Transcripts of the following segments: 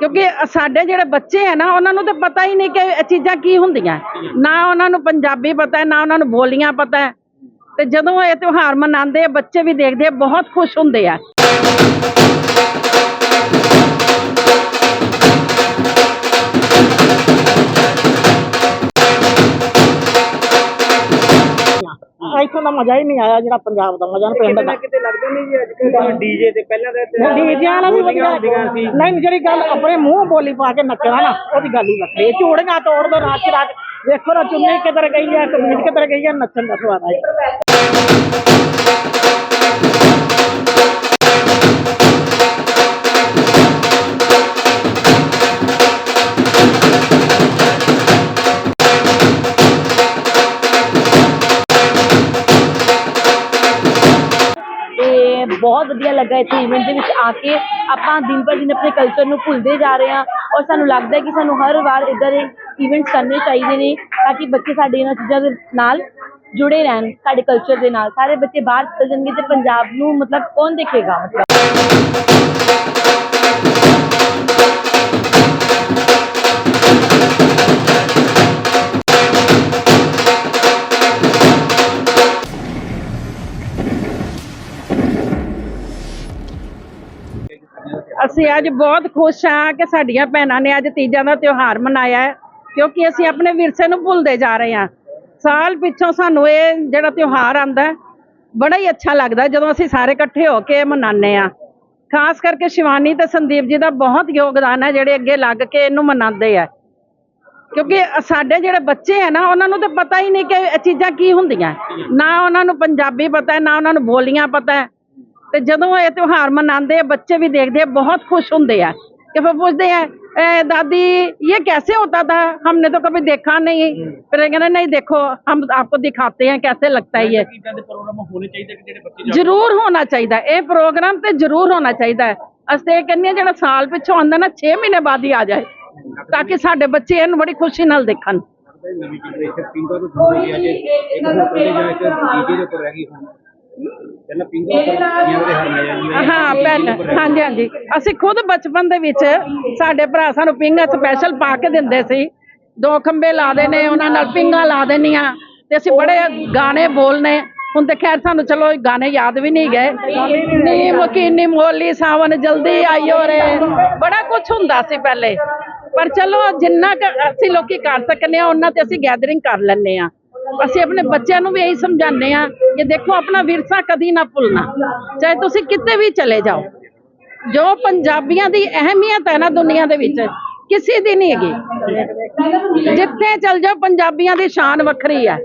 ਕਿਉਂਕਿ ਸਾਡੇ ਜਿਹੜੇ ਬੱਚੇ ਆ ਨਾ, ਉਹਨਾਂ ਨੂੰ ਤਾਂ ਪਤਾ ਹੀ ਨਹੀਂ ਕਿ ਇਹ ਚੀਜ਼ਾਂ ਕੀ ਹੁੰਦੀਆਂ। ਨਾ ਉਹਨਾਂ ਨੂੰ ਪੰਜਾਬੀ ਪਤਾ ਨਾ ਉਹਨਾਂ ਨੂੰ ਬੋਲੀਆਂ ਪਤਾ ਤੇ ਜਦੋਂ ਇਹ ਤਿਉਹਾਰ ਮਨਾਉਂਦੇ ਆ, ਬੱਚੇ ਵੀ ਦੇਖਦੇ ਆ, ਬਹੁਤ ਖੁਸ਼ ਹੁੰਦੇ ਆ। ਮਜ਼ਾ ਹੀ ਨਹੀਂ ਆਇਆ ਜਿਹੜਾ ਪੰਜਾਬ ਦਾ ਮਜ਼ਾ ਪਿੰਡ ਦਾ। ਕਿਤੇ ਲੱਗਦਾ ਨਹੀਂ ਜੀ ਅੱਜ ਕੱਲ੍ਹ ਡੀਜੇ ਤੇ ਪਹਿਲਾਂ ਤਾਂ ਡੀਜਿਆਂ ਵਾਲਾ ਵੀ ਵਧੀਆ ਨਹੀਂ ਜਿਹੜੀ ਗੱਲ ਆਪਣੇ ਮੂੰਹ ਬੋਲੀ ਪਾ ਕੇ ਨੱਚਣਾ ਨਾ ਉਹਦੀ ਗੱਲ ਹੀ ਵੱਖਰੀ ਝੂੜੀਆਂ ਤੋੜ ਦੋ ਰਾਤ ਰਾਤ ਵੇਖੋ ਨਾ ਚੁੰਨੀ ਕਿੱਧਰ ਗਈ ਹੈ ਕਮੀਜ਼ ਕਿੱਧਰ ਗਈ ਹੈ ਨੱਚਣ ਦਾ ਸਵਾਦ ਆਇਆ ਬਹੁਤ ਵਧੀਆ ਲੱਗਾ ਇੱਥੇ ਇਵੈਂਟ ਦੇ ਵਿੱਚ ਆ ਕੇ। ਆਪਾਂ ਦਿਨ ਪਰ ਦਿਨ ਆਪਣੇ ਕਲਚਰ ਨੂੰ ਭੁੱਲਦੇ ਜਾ ਰਹੇ ਹਾਂ ਔਰ ਸਾਨੂੰ ਲੱਗਦਾ ਕਿ ਸਾਨੂੰ ਹਰ ਵਾਰ ਇੱਦਾਂ ਦੇ ਇਵੈਂਟਸ ਕਰਨੇ ਚਾਹੀਦੇ ਨੇ ਤਾਂ ਕਿ ਬੱਚੇ ਸਾਡੇ ਇਹਨਾਂ ਚੀਜ਼ਾਂ ਦੇ ਨਾਲ ਜੁੜੇ ਰਹਿਣ, ਸਾਡੇ ਕਲਚਰ ਦੇ ਨਾਲ। ਸਾਰੇ ਬੱਚੇ ਬਾਹਰ ਚਲ ਜਾਣਗੇ ਤੇ ਪੰਜਾਬ ਨੂੰ ਮਤਲਬ ਕੌਣ ਦੇਖੇਗਾ? ਮਤਲਬ ਅਸੀਂ ਅੱਜ ਬਹੁਤ ਖੁਸ਼ ਹਾਂ ਕਿ ਸਾਡੀਆਂ ਭੈਣਾਂ ਨੇ ਅੱਜ ਤੀਜਾਂ ਦਾ ਤਿਉਹਾਰ ਮਨਾਇਆ ਹੈ, ਕਿਉਂਕਿ ਅਸੀਂ ਆਪਣੇ ਵਿਰਸੇ ਨੂੰ ਭੁੱਲਦੇ ਜਾ ਰਹੇ ਹਾਂ। ਸਾਲ ਪਿੱਛੋਂ ਸਾਨੂੰ ਇਹ ਜਿਹੜਾ ਤਿਉਹਾਰ ਆਂਦਾ ਬੜਾ ਹੀ ਅੱਛਾ ਲੱਗਦਾ ਜਦੋਂ ਅਸੀਂ ਸਾਰੇ ਇਕੱਠੇ ਹੋ ਕੇ ਮਨਾਉਂਦੇ ਆ ਖਾਸ ਕਰਕੇ ਸ਼ਿਵਾਨੀ ਤੇ ਸੰਦੀਪ ਜੀ ਦਾ ਬਹੁਤ ਯੋਗਦਾਨ ਹੈ, ਜਿਹੜੇ ਅੱਗੇ ਲੱਗ ਕੇ ਇਹਨੂੰ ਮਨਾਉਂਦੇ ਆ। ਕਿਉਂਕਿ ਸਾਡੇ ਜਿਹੜੇ ਬੱਚੇ ਆ ਨਾ, ਉਹਨਾਂ ਨੂੰ ਤਾਂ ਪਤਾ ਹੀ ਨਹੀਂ ਕਿ ਇਹ ਚੀਜ਼ਾਂ ਕੀ ਹੁੰਦੀਆਂ। ਨਾ ਉਹਨਾਂ ਨੂੰ ਪੰਜਾਬੀ ਪਤਾ ਹੈ, ਨਾ ਉਹਨਾਂ ਨੂੰ ਬੋਲੀਆਂ ਪਤਾ ਹੈ। ਤੇ ਜਦੋਂ ਇਹ ਤਿਉਹਾਰ ਮਨਾਉਂਦੇ ਆ ਬੱਚੇ ਵੀ ਦੇਖਦੇ ਆ ਬਹੁਤ ਖੁਸ਼ ਹੁੰਦੇ ਆ ਕਿ ਫਿਰ ਪੁੱਛਦੇ ਆ "ए, दादी ये कैसे होता था हमने तो कभी देखा नहीं फिर ये कहना नहीं देखो हम आपको दिखाते हैं कैसे लगता है ये ਇਦਾਂ ਦੇ ਪ੍ਰੋਗਰਾਮ ਹੋਣੇ ਚਾਹੀਦੇ ਕਿ ਜਿਹੜੇ ਬੱਚੇ ਜ਼ਰੂਰ ਹੋਣਾ ਚਾਹੀਦਾ ਹੈ। ਇਹ ਪ੍ਰੋਗਰਾਮ ਤੇ ਜ਼ਰੂਰ ਹੋਣਾ ਚਾਹੀਦਾ ਹੈ ਅਸੀਂ ਤੇ ਇਹ ਕਹਿੰਦੇ ਹਾਂ ਜਿਹੜਾ ਸਾਲ ਪਿੱਛੋਂ ਆਉਂਦਾ ਨਾ 6 ਮਹੀਨੇ ਬਾਅਦ ਹੀ ਆ ਜਾਏ ਤਾਂ ਕਿ ਸਾਡੇ ਬੱਚੇ ਇਹਨੂੰ ਬੜੀ ਖੁਸ਼ੀ ਨਾਲ ਦੇਖਣ ਨਵੀਂ ਜਨਰੇਸ਼ਨ ਪਿੰਗਾ ਤੋਂ ਦੂਰ ਹੋ ਗਈ ਅੱਜ ਇੱਕ ਹੋਟਲ ਦੇ ਜਾ ਕੇ ਡੀਜੇ ਦੇ ਉੱਪਰ ਰਹਿ ਗਈ ਹੁਣ ਪਹਿਲਾਂ ਪਿੰਗਾ ਹਾਂ ਪਹਿਲਾਂ ਹਾਂਜੀ ਹਾਂਜੀ। ਅਸੀਂ ਖੁਦ ਬਚਪਨ ਦੇ ਵਿੱਚ ਸਾਡੇ ਭਰਾ ਸਾਨੂੰ ਪਿੰਗਾ ਸਪੈਸ਼ਲ ਪਾ ਕੇ ਦਿੰਦੇ ਸੀ। ਦੋ ਖੰਬੇ ਲਾ ਦੇਣੇ ਉਹਨਾਂ ਨਾਲ ਪਿੰਗਾ ਲਾ ਦੇਣੀਆਂ ਤੇ ਅਸੀਂ ਬੜੇ ਗਾਣੇ ਬੋਲਨੇ ਹੁਣ ਤੇ ਖੈਰ ਸਾਨੂੰ ਚਲੋ ਗਾਣੇ ਯਾਦ ਵੀ ਨਹੀਂ ਗਏ। ਨੀ ਮਕੀਨੀ ਮੋਲੀ ਸਾਵਨ ਜਲਦੀ ਆਇਓ ਰੇ। ਬੜਾ ਕੁਝ ਹੁੰਦਾ ਸੀ ਪਹਿਲੇ। ਪਰ ਚਲੋ ਜਿੰਨਾ ਕੁ ਅਸੀਂ ਲੋਕੀ ਕਰ ਸਕਨੇ ਆ ਉਹਨਾਂ ਤੇ ਅਸੀਂ ਗੈਦਰਿੰਗ ਕਰ ਲੈਂਦੇ ਆ ਅਸੀਂ ਆਪਣੇ ਬੱਚਿਆਂ ਨੂੰ ਵੀ ਇਹੀ ਸਮਝਾਉਂਦੇ ਆ ਕਿ ਦੇਖੋ ਆਪਣਾ ਵਿਰਸਾ ਕਦੀ ਨਾ ਭੁੱਲਣਾ ਚਾਹੇ ਤੁਸੀਂ ਕਿਤੇ ਵੀ ਚਲੇ ਜਾਓ। ਜੋ ਪੰਜਾਬੀਆਂ ਦੀ ਅਹਿਮੀਅਤ ਹੈ ਨਾ ਦੁਨੀਆ ਦੇ ਵਿੱਚ ਕਿਸੇ ਦੀ ਨਹੀਂ ਹੈਗੀ। ਜਿੱਥੇ ਚਲ ਜਾਓ ਪੰਜਾਬੀਆਂ ਦੀ ਸ਼ਾਨ ਵੱਖਰੀ ਹੈ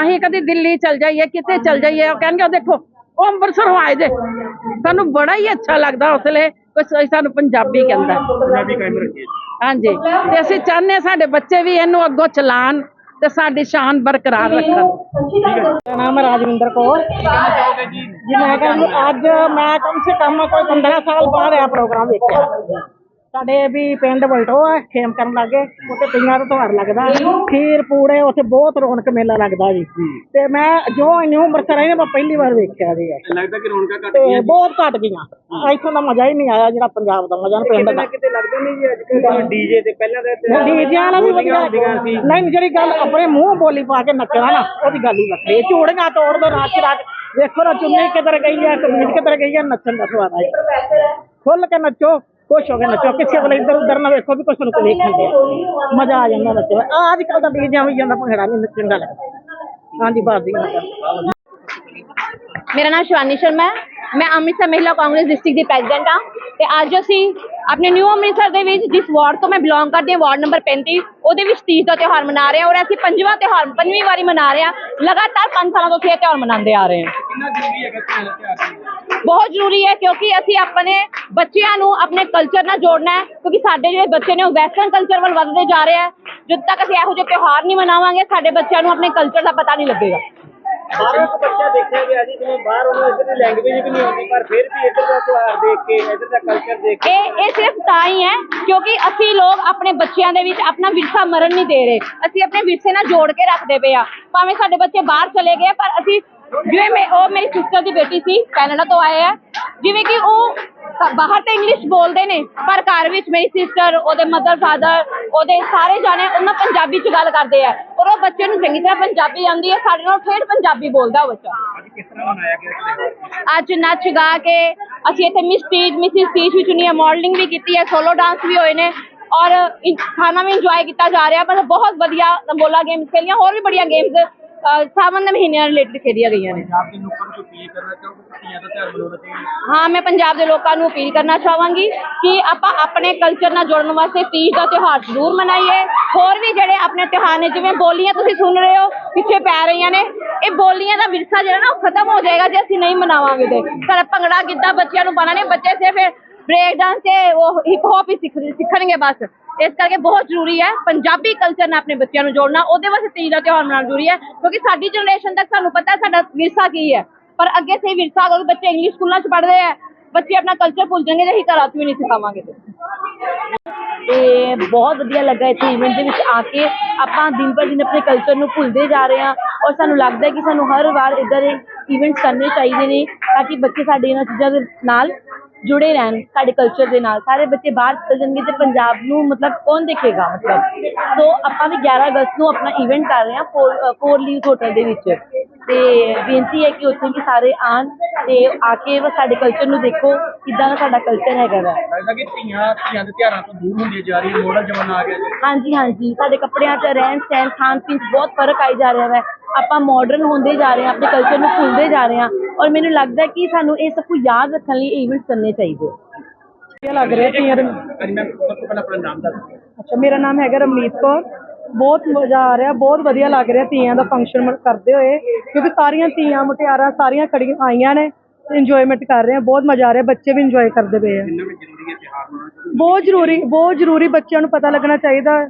ਅਸੀਂ ਕਦੀ ਦਿੱਲੀ ਚਲ ਜਾਈਏ ਕਿਤੇ ਚਲ ਜਾਈਏ ਉਹ ਕਹਿਣਗੇ ਉਹ ਦੇਖੋ ਉਹ ਅੰਮ੍ਰਿਤਸਰੋਂ ਆਏ ਜੇ। ਸਾਨੂੰ ਬੜਾ ਹੀ ਅੱਛਾ ਲੱਗਦਾ ਉਸ ਵੇਲੇ ਕੋਈ ਸਾਨੂੰ ਪੰਜਾਬੀ ਕਹਿੰਦਾ। ਹਾਂਜੀ ਤੇ ਅਸੀਂ ਚਾਹੁੰਦੇ ਸਾਡੇ ਬੱਚੇ ਵੀ ਇਹਨੂੰ ਅੱਗੋਂ ਚਲਾਣ ਤੇ ਸਾਡੀ ਸ਼ਾਨ ਬਰਕਰਾਰ ਰੱਖਣ। ਮੇਰਾ ਨਾਮ ਹੈ ਰਾਜਵਿੰਦਰ ਕੌਰ। ਜੀ, ਮੈਂ ਕਹਿੰਦਾ, ਅੱਜ ਮੈਂ ਕਮ ਸੇ ਕਮ ਕੋਈ 15 ਸਾਲ ਬਾਅਦ ਇਹ ਪ੍ਰੋਗਰਾਮ ਵੇਖਿਆ। ਸਾਡੇ ਵੀ ਪਿੰਡ ਬਲਟੋ ਹੈ ਖੇਮ ਕਰਨ ਲੱਗੇ ਉੱਥੇ ਪਿੰਗਾਂ ਦਾ ਤਿਉਹਾਰ ਲੱਗਦਾ। ਖੀਰ ਪੂੜੇ ਉੱਥੇ ਬਹੁਤ ਰੌਣਕ ਮੇਲਾ ਲੱਗਦਾ ਜੀ। ਤੇ ਮੈਂ ਜੋ ਨਿਊ ਅੰਮ੍ਰਿਤਸਰ ਆਈ ਨਾ ਮੈਂ ਪਹਿਲੀ ਵਾਰ ਵੇਖਿਆ ਜੀ। ਇਹ। ਲੱਗਦਾ ਕਿ ਰੌਣਕਾਂ ਘੱਟ ਤੇ ਬਹੁਤ ਘੱਟ ਗਈਆਂ। ਇੱਥੋਂ ਦਾ ਮਜ਼ਾ ਹੀ ਨਹੀਂ ਆਇਆ ਜਿਹੜਾ ਪੰਜਾਬ ਦਾ ਮਜ਼ਾ ਪਿੰਡ ਦਾ। ਕਿਤੇ ਲੱਗਦਾ ਨਹੀਂ ਜੀ ਅੱਜ ਕੱਲ੍ਹ। ਡੀਜੇ ਤੇ ਪਹਿਲਾਂ ਤਾਂ ਡੀਜਿਆਂ ਵਾਲਾ ਵੀ ਵਧੀਆ। ਨਹੀਂ ਜਿਹੜੀ ਗੱਲ ਆਪਣੇ ਮੂੰਹ ਬੋਲੀ ਪਾ ਕੇ ਨੱਚਣਾ ਨਾ ਉਹਦੀ ਗੱਲ ਹੀ ਵੱਖਰੀ ਝੂੜੀਆਂ ਤੋੜ ਦੋ ਰਾਤ ਰਾਤ ਵੇਖੋ ਨਾ ਚੁੰਨੀ ਕਿੱਧਰ ਗਈ ਹੈ ਕਮੀਜ਼ ਕਿੱਧਰ ਗਈ ਹੈ ਨੱਚਣ ਦਾ ਸਵਾਦ ਆਇਆ ਖੁੱਲ ਕੇ ਨੱਚੋ। ਖੁਸ਼ ਹੋ ਕੇ ਨੱਚੋ ਕਿਸੇ ਵੇਲੇ ਇੱਧਰ ਉੱਧਰ ਨਾ ਵੇਖੋ ਵੀ ਕੁਛ ਨੂੰ ਕੋਈ ਵੇਖਣ ਦੇ ਮਜ਼ਾ ਆ ਜਾਂਦਾ ਨੱਚੋ ਆਹ ਅੱਜ ਕੱਲ ਦਾ ਡੀਜਿਆਂ ਵੀ ਜਾਂਦਾ ਭੰਗੜਾ ਨਹੀਂ ਨੱਚਣ ਦਾ। ਲੱਗਦਾ ਹਾਂਜੀ ਬਾਤ ਦੀ ਗੱਲ ਮੇਰਾ ਨਾਮ ਸ਼ਿਵਾਨੀ ਸ਼ਰਮਾ ਹੈ। ਮੈਂ ਅੰਮ੍ਰਿਤਸਰ ਮਹਿਲਾ ਕਾਂਗਰਸ ਡਿਸਟ੍ਰਿਕਟ ਦੀ ਪ੍ਰੈਜ਼ੀਡੈਂਟ ਹਾਂ। ਤੇ ਅੱਜ ਅਸੀਂ ਆਪਣੇ ਨਿਊ ਅੰਮ੍ਰਿਤਸਰ ਦੇ ਵਿੱਚ ਜਿਸ ਵਾਰਡ ਤੋਂ ਮੈਂ ਬਿਲੋਂਗ ਕਰਦੀ ਹਾਂ ਵਾਰਡ ਨੰਬਰ 35 ਉਹਦੇ ਵਿੱਚ ਤੀਜ ਦਾ ਤਿਉਹਾਰ ਮਨਾ ਰਹੇ ਹਾਂ ਔਰ ਅਸੀਂ ਪੰਜਵਾਂ ਤਿਉਹਾਰ ਪੰਜਵੀਂ ਵਾਰੀ ਮਨਾ ਰਹੇ ਹਾਂ। ਲਗਾਤਾਰ 5 ਸਾਲਾਂ ਤੋਂ ਅਸੀਂ ਇਹ ਤਿਉਹਾਰ ਮਨਾਉਂਦੇ ਆ ਰਹੇ ਹਾਂ। ਬਹੁਤ ਜ਼ਰੂਰੀ ਹੈ ਕਿਉਂਕਿ ਅਸੀਂ ਆਪਣੇ ਬੱਚਿਆਂ ਨੂੰ ਆਪਣੇ ਕਲਚਰ ਨਾਲ ਜੋੜਨਾ ਹੈ ਕਿਉਂਕਿ ਸਾਡੇ ਜਿਹੜੇ ਬੱਚੇ ਨੇ ਉਹ ਵੈਸਟਰਨ ਕਲਚਰ ਵੱਲ ਵੱਧਦੇ ਜਾ ਰਹੇ ਆ ਜਦ ਤੱਕ ਅਸੀਂ ਇਹੋ ਜਿਹੇ ਤਿਉਹਾਰ ਨਹੀਂ ਮਨਾਵਾਂਗੇ ਸਾਡੇ ਬੱਚਿਆਂ ਨੂੰ ਆਪਣੇ ਕਲਚਰ ਦਾ ਪਤਾ ਨਹੀਂ ਲੱਗੇਗਾ। ਬਾਹਰੋਂ ਇੱਕ ਬੱਚਾ ਦੇਖਿਆ ਗਿਆ ਜੀ ਜਿਵੇਂ ਬਾਹਰ ਉਹਨੂੰ ਇੱਧਰ ਦੀ ਲੈਂਗੁਏਜ ਵੀ ਨਹੀਂ ਆਉਂਦੀ ਪਰ ਫਿਰ ਵੀ ਇੱਧਰ ਦਾ ਤਿਉਹਾਰ ਦੇਖ ਕੇ ਇੱਧਰ ਦਾ ਕਲਚਰ ਦੇਖ ਕੇ ਇਹ ਇਹ ਸਿਰਫ ਤਾਂ ਹੀ ਹੈ ਕਿਉਂਕਿ ਅਸੀਂ ਲੋਕ ਆਪਣੇ ਬੱਚਿਆਂ ਦੇ ਵਿੱਚ ਆਪਣਾ ਵਿਰਸਾ ਮਰਨ ਨਹੀਂ ਦੇ ਰਹੇ। ਅਸੀਂ ਆਪਣੇ ਵਿਰਸੇ ਨਾਲ ਜੋੜ ਕੇ ਰੱਖਦੇ ਪਏ ਆ ਭਾਵੇਂ ਸਾਡੇ ਬੱਚੇ ਬਾਹਰ ਚਲੇ ਗਏ ਪਰ ਅਸੀਂ ਜਿਵੇਂ ਮੈਂ ਉਹ ਮੇਰੀ ਸਿਸਟਰ ਦੀ ਬੇਟੀ ਸੀ ਕੈਨੇਡਾ ਤੋਂ ਆਏ ਆ। ਜਿਵੇਂ ਕਿ ਉਹ ਬਾਹਰ ਤਾਂ ਇੰਗਲਿਸ਼ ਬੋਲਦੇ ਨੇ ਪਰ ਘਰ ਵਿੱਚ ਮੇਰੀ ਸਿਸਟਰ ਉਹਦੇ ਮਦਰ ਫਾਦਰ ਉਹਦੇ ਸਾਰੇ ਜਾਣੇ ਉਹਨਾਂ ਪੰਜਾਬੀ ਚ ਗੱਲ ਕਰਦੇ ਆ। ਔਰ ਉਹ ਬੱਚੇ ਨੂੰ ਚੰਗੀ ਤਰ੍ਹਾਂ ਪੰਜਾਬੀ ਆਉਂਦੀ ਹੈ ਸਾਡੇ ਨਾਲ ਠੇਠ ਪੰਜਾਬੀ ਬੋਲਦਾ ਉਹ ਬੱਚਾ। ਅੱਜ ਨੱਚ ਗਾ ਕੇ ਅਸੀਂ ਇੱਥੇ ਮਿਸ ਸਟੇਜ ਮਿਸਿਸ ਸਟੇਜ ਵੀ ਚੁਣੀ ਹੈ ਮਾਡਲਿੰਗ ਵੀ ਕੀਤੀ ਹੈ ਸੋਲੋ ਡਾਂਸ ਵੀ ਹੋਏ ਨੇ। ਔਰ ਖਾਣਾ ਵੀ ਇੰਜੋਏ ਕੀਤਾ ਜਾ ਰਿਹਾ ਮਤਲਬ ਬਹੁਤ ਵਧੀਆ ਤੰਬੋਲਾ ਗੇਮਸ ਖੇਲੀਆਂ ਹੋਰ ਵੀ ਬੜੀਆਂ ਗੇਮਸ ਸਾਵਨ ਦੇ ਮਹੀਨਿਆਂ ਰਿਲੇਟਡ ਖੇਡੀਆਂ ਗਈਆਂ ਨੇ। ਪੰਜਾਬ ਦੇ ਲੋਕਾਂ ਨੂੰ ਅਪੀਲ ਕਰਨਾ ਚਾਹੋਗੇ? ਕਿ ਧੀਆਂ ਦਾ ਤਿਉਹਾਰ ਮਨਾਉਣਾ ਚਾਹੀਦਾ ਹਾਂ? ਮੈਂ ਪੰਜਾਬ ਦੇ ਲੋਕਾਂ ਨੂੰ ਅਪੀਲ ਕਰਨਾ ਚਾਹਾਂਗੀ ਕਿ ਆਪਾਂ ਆਪਣੇ ਕਲਚਰ ਨਾਲ ਜੁੜਨ ਵਾਸਤੇ ਤੀਜ ਦਾ ਤਿਉਹਾਰ ਜ਼ਰੂਰ ਮਨਾਈਏ। ਹੋਰ ਵੀ ਜਿਹੜੇ ਆਪਣੇ ਤਿਉਹਾਰ ਨੇ ਜਿਵੇਂ ਬੋਲੀਆਂ ਤੁਸੀਂ ਸੁਣ ਰਹੇ ਹੋ ਪਿੱਛੇ ਪੈ ਰਹੀਆਂ ਨੇ ਇਹ ਬੋਲੀਆਂ ਦਾ ਵਿਰਸਾ ਜਿਹੜਾ ਨਾ ਉਹ ਖਤਮ ਹੋ ਜਾਏਗਾ ਜੇ ਅਸੀਂ ਨਹੀਂ ਮਨਾਵਾਂਗੇ ਤੇ। ਸਾਡਾ ਭੰਗੜਾ ਗਿੱਧਾ ਬੱਚਿਆਂ ਨੂੰ ਪਾਣਾ ਨਹੀਂ ਬੱਚੇ ਸਿਰਫ ਬ੍ਰੇਕ ਡਾਂਸ ਤੇ ਉਹ ਹਿਪ ਹੌਪ ਹੀ ਸਿੱਖ ਸਿੱਖਣਗੇ ਬਸ। ਇਸ ਕਰਕੇ ਬਹੁਤ ਜ਼ਰੂਰੀ ਹੈ ਪੰਜਾਬੀ ਕਲਚਰ ਨਾਲ ਆਪਣੇ ਬੱਚਿਆਂ ਨੂੰ ਜੋੜਨਾ, ਉਹਦੇ ਵਾਸਤੇ ਤੀਜ ਦਾ ਤਿਉਹਾਰ ਮਨਾਉਣਾ ਜ਼ਰੂਰੀ ਹੈ, ਕਿਉਂਕਿ ਸਾਡੀ ਜਨਰੇਸ਼ਨ ਤੱਕ ਸਾਨੂੰ ਪਤਾ ਸਾਡਾ ਵਿਰਸਾ ਕੀ ਹੈ। ਪਰ ਅੱਗੇ ਸੇ ਵਿਰਸਾ ਅਗਰ ਬੱਚੇ ਇੰਗਲਿਸ਼ ਸਕੂਲਾਂ 'ਚ ਪੜ੍ਹਦੇ ਆ ਬੱਚੇ ਆਪਣਾ ਕਲਚਰ ਭੁੱਲ ਜਾਣਗੇ ਜੇ ਅਸੀਂ ਘਰਾਂ 'ਚ ਵੀ ਨਹੀਂ ਸਿਖਾਵਾਂਗੇ। ਤੇ ਤੇ ਬਹੁਤ ਵਧੀਆ ਲੱਗਾ ਇੱਥੇ ਇਵੈਂਟ ਦੇ ਵਿੱਚ ਆ ਕੇ, ਆਪਾਂ ਦਿਨ ਪਰ ਦਿਨ ਆਪਣੇ ਕਲਚਰ ਨੂੰ ਭੁੱਲਦੇ ਜਾ ਰਹੇ ਹਾਂ ਔਰ ਸਾਨੂੰ ਲੱਗਦਾ ਕਿ ਸਾਨੂੰ ਹਰ ਵਾਰ ਇੱਦਾਂ ਦੇ ਇਵੈਂਟਸ ਕਰਨੇ ਚਾਹੀਦੇ ਨੇ, ਤਾਂ ਕਿ ਬੱਚੇ ਸਾਡੇ ਇਹਨਾਂ ਚੀਜ਼ਾਂ ਦੇ ਨਾਲ ਜੁੜੇ ਰਹਿਣ ਸਾਡੇ ਕਲਚਰ ਦੇ ਨਾਲ। ਸਾਰੇ ਬੱਚੇ ਬਾਹਰ ਚਲ ਜਾਣਗੇ ਤੇ ਪੰਜਾਬ ਨੂੰ ਮਤਲਬ ਕੌਣ ਦੇਖੇਗਾ ਮਤਲਬ? ਸੋ ਆਪਾਂ ਵੀ 11 ਅਗਸਤ ਨੂੰ ਆਪਣਾ ਇਵੈਂਟ ਕਰ ਰਹੇ ਹਾਂ ਫੋਰ ਫੋਰ ਲੀਵਸ ਹੋਟਲ ਦੇ ਵਿੱਚ। ਤੇ ਬੇਨਤੀ ਹੈ ਕਿ ਉੱਥੇ ਵੀ ਸਾਰੇ ਆਣ ਤੇ ਆ ਕੇ ਸਾਡੇ ਕਲਚਰ ਨੂੰ ਦੇਖੋ ਕਿੱਦਾਂ ਦਾ ਸਾਡਾ ਕਲਚਰ ਹੈਗਾ ਵਾ। ਲੱਗਦਾ ਕਿ ਧੀਆਂ ਧੀਆਂ ਦੇ ਤਿਉਹਾਰਾਂ ਤੋਂ ਦੂਰ ਹੁੰਦੀਆਂ ਜਾ ਰਹੀਆਂ ਮੋਡਲ ਜ਼ਮਾਨਾ ਆ ਗਿਆ ਜੀ ਹਾਂਜੀ ਹਾਂਜੀ। ਸਾਡੇ ਕੱਪੜਿਆਂ 'ਚ ਰਹਿਣ ਸਹਿਣ ਖਾਣ ਪੀਣ 'ਚ ਬਹੁਤ ਫ਼ਰਕ ਆਈ ਜਾ ਰਿਹਾ ਹੈ ਆਪਾਂ ਮਾਡਰਨ ਹੁੰਦੇ ਜਾ ਰਹੇ ਹਾਂ ਆਪਣੇ ਕਲਚਰ ਨੂੰ ਭੁੱਲਦੇ ਜਾ ਰਹੇ ਹਾਂ ਔਰ ਮੈਨੂੰ ਲੱਗਦਾ ਕਿ ਸਾਨੂੰ ਇਹ ਸਭ ਕੁਝ ਯਾਦ ਰੱਖਣ ਲਈ ਇਵੈਂਟਸ ਕਰਨੇ ਚਾਹੀਦੇ ਵਧੀਆ ਲੱਗ ਰਿਹਾ ਤੀਆਂ ਦੇ ਅੱਜ ਮੈਂ ਸਭ ਤੋਂ ਪਹਿਲਾਂ ਆਪਣਾ ਨਾਮ ਦੱਸ ਦਿਆਂ ਅੱਛਾ ਮੇਰਾ ਨਾਮ ਹੈਗਾ ਰਮਨੀਤ ਕੌਰ। ਬਹੁਤ ਮਜ਼ਾ ਆ ਰਿਹਾ ਬਹੁਤ ਵਧੀਆ ਲੱਗ ਰਿਹਾ ਤੀਆਂ ਦਾ ਫੰਕਸ਼ਨ ਕਰਦੇ ਹੋਏ ਕਿਉਂਕਿ ਸਾਰੀਆਂ ਤੀਆਂ ਮੁਟਿਆਰਾਂ ਸਾਰੀਆਂ ਖੜੀਆਂ ਆਈਆਂ ਨੇ ਇੰਜੋਇਮੈਂਟ ਕਰ ਰਹੇ ਆ ਬਹੁਤ ਮਜ਼ਾ ਆ ਰਿਹਾ ਬੱਚੇ ਵੀ ਇੰਜੋਏ ਕਰਦੇ ਪਏ ਆ। ਬਹੁਤ ਜ਼ਰੂਰੀ ਬਹੁਤ ਜ਼ਰੂਰੀ ਬੱਚਿਆਂ ਨੂੰ ਪਤਾ ਲੱਗਣਾ ਚਾਹੀਦਾ। ਹੈ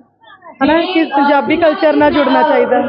ਹਨਾ ਕਿ ਪੰਜਾਬੀ ਕਲਚਰ ਨਾਲ ਜੁੜਨਾ ਚਾਹੀਦਾ।